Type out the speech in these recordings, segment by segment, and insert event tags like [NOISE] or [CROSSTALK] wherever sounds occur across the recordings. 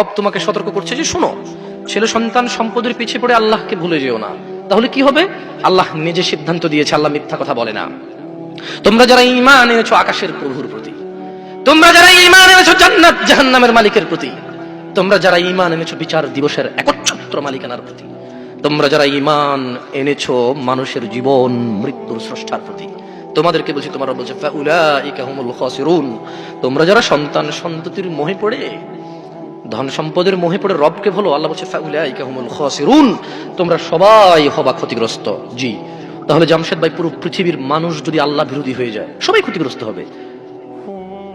রব তোমাকে সতর্ক করছে যে শোনো, ছেলে সন্তান সম্পদের পিছিয়ে পড়ে আল্লাহকে ভুলে যেও না। তাহলে কি হবে? আল্লাহ নিজে সিদ্ধান্ত দিয়েছে, আল্লাহ মিথ্যা কথা বলে না। তোমরা যারা ঈমান এনেছো আকাশের প্রভুর প্রতি, তোমরা যারা ঈমান এনেছো জান্নাত, জাহান্নামের মালিকের প্রতি, তোমরা যারা ঈমান এনেছো বিচার দিবসের একচ্ছত্র মালিকানার প্রতি, তোমরা যারা ঈমান এনেছো মানুষের জীবন মৃত্যুর স্রষ্টার প্রতি, তোমাদেরকে বলছি, তোমরা বলছে তোমরা যারা সন্তান সন্ততির মোহে পড়ে ধন সম্পদের মোহে পড়ে রবকে ভুলো, আল্লাহ বলছে তোমরা সবাই হবা ক্ষতিগ্রস্ত। জি। তাহলে জামশেদ ভাই, পুরো পৃথিবীর মানুষ যদি আল্লাহ বিরোধী হয়ে যায়, সবাই ক্ষতিগ্রস্ত হবে।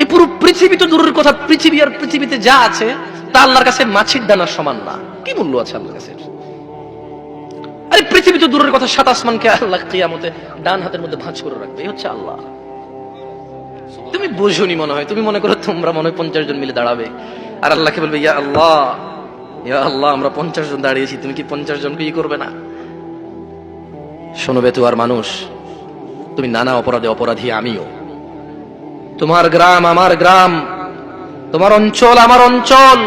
এই পুরো পৃথিবী তো দূরের কথা, পৃথিবী আর পৃথিবীতে যা আছে, তা আল্লাহর কাছে দানার সমান না। কি মূল্য আছে আল্লাহর কাছে? আরে পৃথিবী তো দূরের কথা, সাত আসমানকে আল্লাহ কিয়ামতে ডান হাতের মধ্যে ভাঁজ করে রাখবে হচ্ছে আল্লাহ। তুমি বোঝনি মনে হয়, তুমি মনে করো তোমরা মনে হয় পঞ্চাশ জন মিলে দাঁড়াবে। আর আল্লাহকে বলবে, ইয়া আল্লাহ ইয়া আল্লাহ, আমরা পঞ্চাশ জন দাঁড়িয়েছি, তুমি কি পঞ্চাশ জনকে ই করবে না? শোনো আর মানুষ, তুমি নানা অপরাধে অপরাধী আমিও। তোমার গ্রাম আমার গ্রাম, তোমার অঞ্চল আমার অঞ্চল,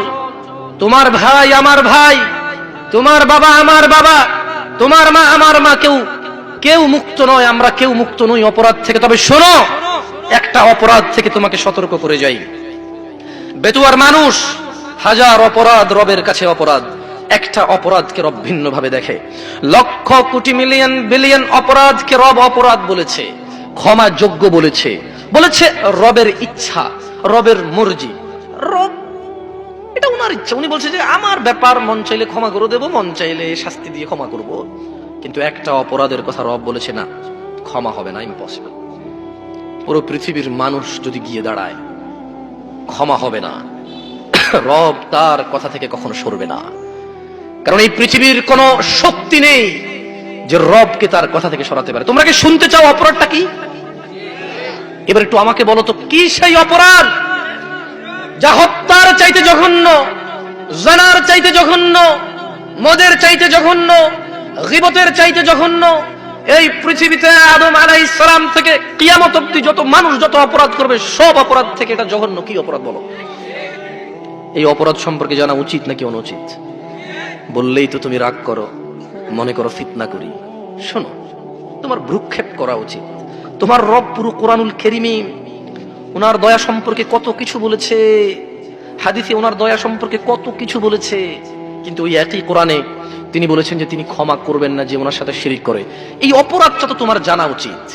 তোমার ভাই আমার ভাই, তোমার বাবা আমার বাবা, তোমার মা আমার মা, কেউ কেউ মুক্ত নয়, আমরা কেউ মুক্ত নই অপরাধ থেকে। তবে শোনো, একটা অপরাধ থেকে তোমাকে সতর্ক করে যাই। বেতুয়ার মানুষ। হাজার অপরাধ রবের কাছে অপরাধ। একটা অপরাধকে রব ভিন্ন ভাবে দেখে। লক্ষ কোটি মিলিয়ন, বিলিয়ন অপরাধকে রব অপরাধ বলেছে। ক্ষমা যোগ্য বলেছে। বলেছে রবের ইচ্ছা, রবের মর্জি। রব, এটা উনার ইচ্ছা। উনি বলছে যে, আমার ব্যাপার, মন চাইলে ক্ষমা করে দেবো, মন চাইলে শাস্তি দিয়ে ক্ষমা করব। কিন্তু একটা অপরাধের কথা রব বলেছে না, ক্ষমা হবে না ইম্পসিবল পুরো পৃথিবীর মানুষ যদি গিয়ে দাঁড়ায় ক্ষমা হবে না। রব তার কথা থেকে কখনো সরবে না। কারণ এই পৃথিবীর কোনো শক্তি নেই যে রবকে তার কথা থেকে সরাতে পারে। তোমরা কি শুনতে চাও অপরাধটা কি? এবার একটু আমাকে বলো তো, কি সেই অপরাধ যা হত্যার চাইতে জঘন্য, জানার চাইতে জঘন্য, মদের চাইতে জঘন্য, গিবতের চাইতে জঘন্য এই পৃথিবীতে আদম আলাই সালাম থেকে কিয়ামত অব্দি যত মানুষ, যত অপরাধ করবে, সব অপরাধ থেকে এটা জঘন্য। কি অপরাধ বলো? এই অপরাধ সম্পর্কে জানা উচিত নাকি অনুচিত? বললেই তো তুমি রাগ করো, মনে করো ফিতনা করি। শোনো, তোমার ভ্রুক্ষেপ করা উচিত। তোমার রব পুরো কোরআনুল কেরিমি ওনার দয়া সম্পর্কে কত কিছু বলেছে, হাদিসে ওনার দয়া সম্পর্কে কত কিছু বলেছে, কিন্তু ওই একই কোরআনে তিনি বলেছেন যে তিনি ক্ষমা করবেন না, যে ওনার সাথে শিরিক করে। এই অপরাধটা তো তোমার জানা উচিত।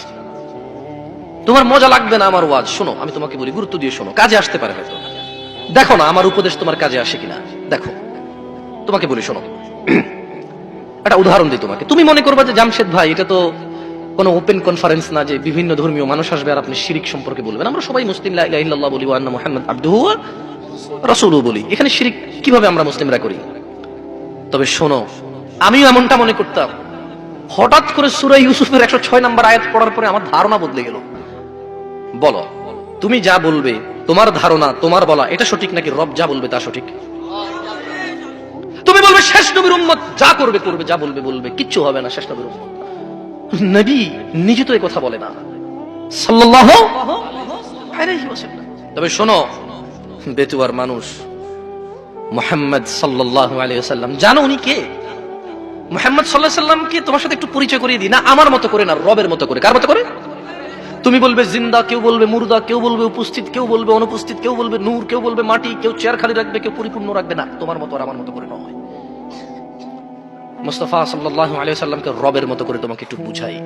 তোমার মজা লাগবে না আমার ওয়াজ। শোনো, আমি তোমাকে বলি, গুরুত্ব দিয়ে শোনো। কাজে আসতে পারে হয়তো। দেখো না, আমার উপদেশ তোমার কাজে আসে কিনা। দেখো, তোমাকে বলি, শোনো। একটা উদাহরণ দিই তোমাকে। তুমি মনে করবা যে জামশেদ ভাই, এটা তো কোনো ওপেন কনফারেন্স না যে বিভিন্ন ধর্মীয় মানুষ আসবে আর আপনি শিরিক সম্পর্কে বলবেন। আমরা সবাই মুসলিম, লা ইলাহা বলি, ওয়া আন্না মুহাম্মদ আবদুহু ওয়া রাসূলুহু বলি। এখানে শিরিক কীভাবে আমরা মুসলিমরা করি? তবে শোনো আমিও এমনটা মনে করতাম। হঠাৎ করে সূরা ইউসুফের 106 নম্বর আয়াত পড়ার পরে আমার ধারণা বদলে গেল। বলো, তুমি যা বলবে, তোমার ধারণা, তোমার বলা, এটা সঠিক নাকি রব যা বলবে তা সঠিক? তুমি বলবে, শেষ নবীর উম্মত যা করবে করবে, যা বলবে বলবে, কিচ্ছু হবে না শেষ নবীর উম্মত। নবী নিজে তো কথা বলে না। সাল্লাল্লাহু আলাইহি ওয়াসাল্লাম। তবে শোনো, বেতুয়ার মানুষ মুহাম্মদ আলাইহি ওয়াসাল্লাম, জানো উনি কে? মুহাম্মদ আলাইহি সাল্লামকে তোমার সাথে একটু পরিচয় করিয়ে দিই। না, আমার মতো করে না, রবের মতো করে। কার মতো করে? তুমি বলবে জিন্দা, কেউ বলবে মুর্দা, কেউ বলবে উপস্থিত, কেউ বলবে অনুপস্থিত, কেউ বলবে নূর, কেউ বলবে মাটি, কেউ চেয়ার খালি রাখবে, কেউ পরিপূর্ণ রাখবে না। তোমার মতো আর আমার মতো করে নয়। মুস্তফা সাল্লাহ আলিয়াল্লামকে রবের মতো করে তোমাকে একটু বুঝাই।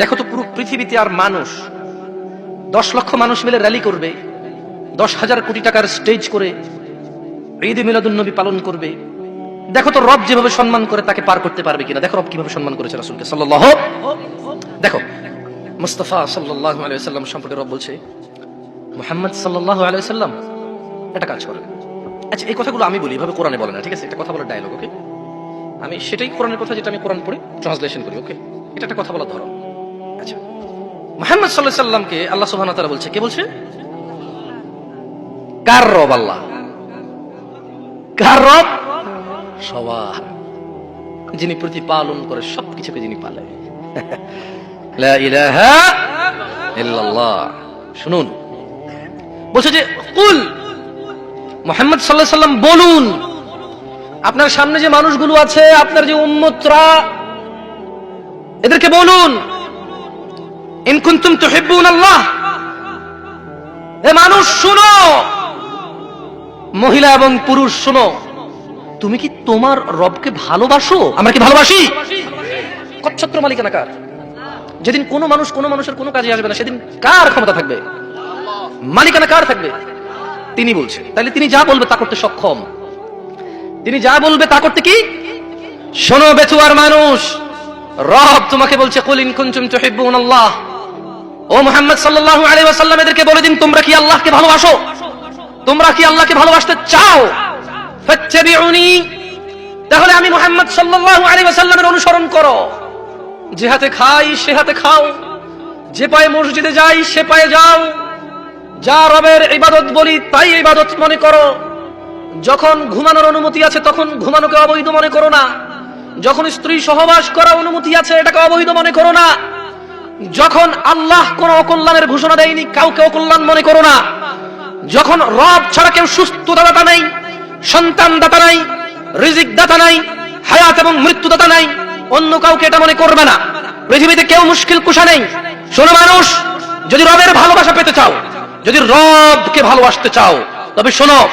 দেখো তো পুরো পৃথিবীতে আর মানুষ দশ লক্ষ মানুষ মিলে র্যালি করবে, দশ হাজার কোটি টাকার স্টেজ করে ঈদ মিলাদুল নবী পালন করবে দেখো তো রব যেভাবে সম্মান করে তাকে পার করতে পারবে কিনা। দেখো রব কীভাবে সম্মান করেছে রাসুলকে। সাল্লাহ দেখো, মুস্তফা সাল্লাহ আলিয়াল্লাম সম্পর্কে রব বলছে, মোহাম্মদ সাল্লাহ আলিয়াল্লাম একটা কাজ করে আচ্ছা এই কথাগুলো আমি বলি, এভাবে কোরআনে বলে না, ঠিক আছে? এটা কথা বলার ডায়লগ ওকে আমি সেটাই কোরআনের কথা যেটা আমি কোরআন পড়ে ট্রান্সলেশন করি ওকে এটা একটা কথা বলার ধরো আচ্ছা মোহাম্মদ সাল্লাহ সাল্লামকে আল্লাহ ওয়া তাআলা বলছে, কে বলছে? কার রব আল্লাহ? কার রব? সবার, যিনি প্রতিপালন করে সবকিছুকে যিনি পালে। [LAUGHS] শুনুন। বলছে যে, কুল, মোহাম্মদ সাল্লাহ সাল্লাম বলুন, আপনার সামনে যে মানুষগুলো আছে, আপনার যে উম্মতরা, এদেরকে বলুন, ইন কুনতুম তুহিব্বুন আল্লাহ। এ মানুষ, শুনো। মহিলা এবং পুরুষ, শুনো। তুমি কি তোমার রবকে ভালোবাসো? আমরা কি ভালোবাসি? কচ্ছত্র মালিকানা কার যেদিন কোনো মানুষ কোনো মানুষের কোনো কাজে আসবে না, সেদিন কার ক্ষমতা থাকবে? মালিকানা কার থাকবে। তিনি বলছেন। তাহলে তিনি যা বলবে তা করতে সক্ষম। তিনি যা বলবে তা করতে কি? শোনো বেচুয়ার মানুষ, রব তোমাকে বলছে কলিন কুনতুম তুহিব্বুন আল্লাহ। ও মুহাম্মদ সাল্লাল্লাহু আলাইহি ওয়াসাল্লাম, এদেরকে বলে দিন, তোমরা কি আল্লাহকে ভালোবাসো? তোমরা কি আল্লাহকে ভালোবাসতে চাও? তাহলে আমি মুহাম্মদ সাল্লাল্লাহু আলাইহি ওয়াসাল্লামের অনুসরণ করো। যে হাতে খাই, সে হাতে খাও। যে পায়ে মসজিদে যাই, সে পায়ে যাও। যা রবের ইবাদত বলি, তাই ইবাদত মনে করো। যখন ঘুমানোর অনুমতি আছে, তখন ঘুমানোকে অবৈধ মনে করো না। যখন স্ত্রী সহবাস করা অনুমতি আছে, এটাকে অবৈধ মনে করো না। যখন আল্লাহ কোন অকল্যাণের ঘোষণা দেয়নি, কাউকে অকল্যাণ মনে করো না। যখন রব ছাড়া কেউ সুস্থ দাতা নাই সন্তান দাতা নাই রিজিক দাতা নাই, হায়াত এবং মৃত্যু দাতা নাই, অন্য কাউকে এটা মনে করবে না। পৃথিবীতে কেউ মুশকিল কুশা নেই। শোনো মানুষ, যদি রবের ভালোবাসা পেতে চাও, যদি রবকে ভালোবাসতে চাও, তবে শোনো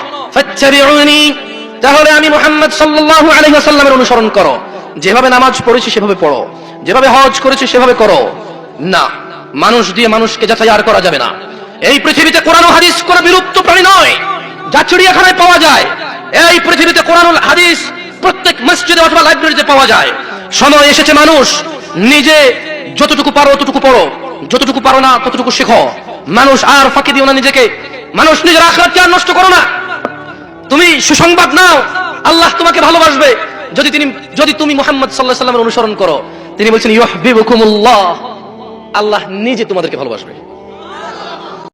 তাহলে আমি মুহাম্মদ সাল্লাল্লাহু আলাইহি ওয়াসাল্লামের অনুসরণ করো। যেভাবে নামাজ পড়েছি সেভাবে পড়ো। যেভাবে হজ করেছি সেভাবে করো। না, মানুষ দিয়ে মানুষকে যাচাই আর করা যাবে না। এই পৃথিবীতে কোরআন হাদিস কোন বিলুপ্ত প্রাণী নয়। যা চিড়িয়াখানায় পাওয়া যায় এই পৃথিবীতে কোরআন হাদিস প্রত্যেক মসজিদে অথবা লাইব্রেরিতে পাওয়া যায়। সময় এসেছে মানুষ, নিজে যতটুকু পারো ততটুকু পড়ো। যতটুকু পারো না ততটুকু শেখো। মানুষ আর ফাঁকি দিও না নিজেকে। মানুষ নিজের আখরাতকে আর নষ্ট করো না? তুমি সুসংবাদ নাও, আল্লাহ তোমাকে ভালোবাসবে। যদি তিনি, যদি তুমি মোহাম্মদ সাল্লাহ সাল্লামের অনুসরণ করো, তিনি বলছেন ইহবিবুকুমুল্লাহ আল্লাহ নিজে তোমাদেরকে ভালোবাসবে।